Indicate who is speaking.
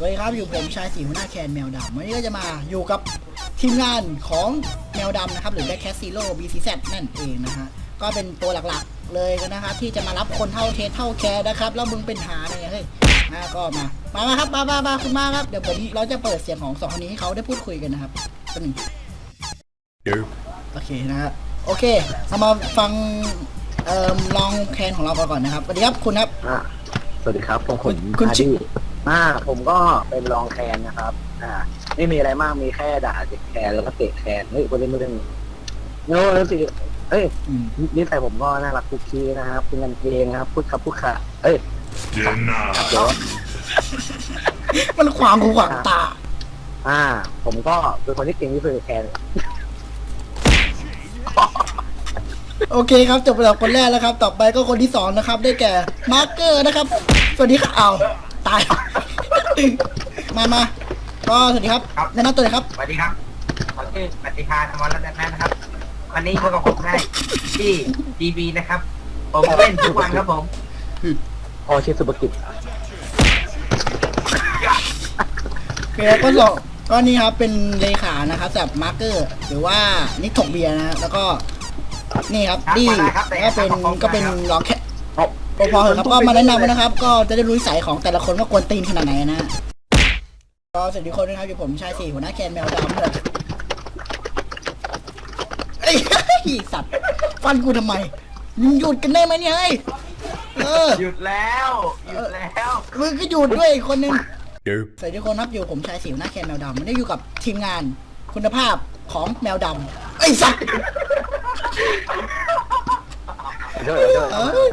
Speaker 1: ครับอยู่ผมชายสีหัวหน้าแคนแมวดำวันนี้ก็จะมาอยู่กับทีมงานของแมวดำนะครับ หรือ Black Cat Zero BCZ นั่นเองนะฮะก็เป็นตัวหลักๆเลยนะครับที่จะมารับคนเท่าเทสเท่าแคร์นะครับ แล้วมึงเป็นหาเนี่ยเฮ้ยนะก็มา มามาครับมามามาคุณมาครับ เดี๋ยวผมเราจะเปิดเสียงของสองคนนี้ให้เขาได้พูดคุยกันนะครับตัวหนึ่ง
Speaker 2: Nope.
Speaker 1: โอเคนะฮะโอเคเรามาฟังเอ่อลองแคนของเราก่อนนะครับสวัสดีครับคุณครับ
Speaker 3: อ่าสวัสดีครับผมผม
Speaker 1: คุณ
Speaker 3: อา
Speaker 1: ชื่
Speaker 3: ดี
Speaker 1: อ
Speaker 3: อ่าผมก็เป็นรองแคนนะครับ อ่า ไม่มีอะไรมากมีแค่ด่าเด็กแคนแล้วก็เตะแคนเฮ้ยคนเล่นไม่เล่นโน้ตสิเอ้ย
Speaker 1: อืม
Speaker 3: นิสัยผมก็น่ารักทุกทีนะครับเป็นกันเองนะครับพูดครับพูดค่ะเอ้ย
Speaker 2: Deny.
Speaker 3: เดี๋ยว
Speaker 1: มันขวางหูขวางตา
Speaker 3: อ่า ผมก็เป็นคนที่เก่งที่สุดในแคน
Speaker 1: โอเคครับจบไปแล้วคนแรกแล้วครับ ต่อไปก็คนที่สองนะครับ ได้แก่มาร์เกอร์นะครับ สวัสดีครับเอาวตาย มามาก็สวัสดีครับ
Speaker 4: ครับ
Speaker 1: แนะนำตัวเลยครับ
Speaker 4: สวัสดีครับผมชื่อปฏิภาธรรมรัตน์นะครับ วันนี้พบกับผมได้ที่ทีวีนะครับ ผมเล่นทุกวันครับผม
Speaker 3: พอชิสุบกิจ
Speaker 1: โอเคก็สองก็นี่ครับเป็นเลขานะครับแบบมาร์เกอร์ หรือว่านิกถกเบียร์นะฮะแล้วก็นี่ครับ
Speaker 4: ครับ
Speaker 1: ดี
Speaker 4: มาได้ครับ
Speaker 1: ก็เป็น
Speaker 4: ได้ครับ
Speaker 1: ก็เป็น
Speaker 4: ขอบคุณครับ
Speaker 1: รองแค่ พอพอเถอะครับก็มาแนะนำนะครับ ก็จะได้รู้นิสัยของแต่ละคนว่ากวนตีนขนาดไหนนะฮะก็สวัสดีทุกคนนะครับอยู่ผมชายสี่หัวหน้าแคนแมวดำเลยไอ้ยสัตว์ฟันกูทำไมมึงหยุดกันได้ไหมเนี่ยเฮ้ยเออ
Speaker 4: หยุดแล้วหยุดแล้ว
Speaker 1: มึงก็หยุดด้วยอีกคนนึง
Speaker 2: Nope.
Speaker 1: สวัสดีทุกคนครับอยู่ผมชายสิวหน้าแคนแมวดำวันนี้อยู่กับทีมงานคุณภาพของแมวดำไอ้สัตว์
Speaker 3: เด้อเด้อ
Speaker 1: เอ้ย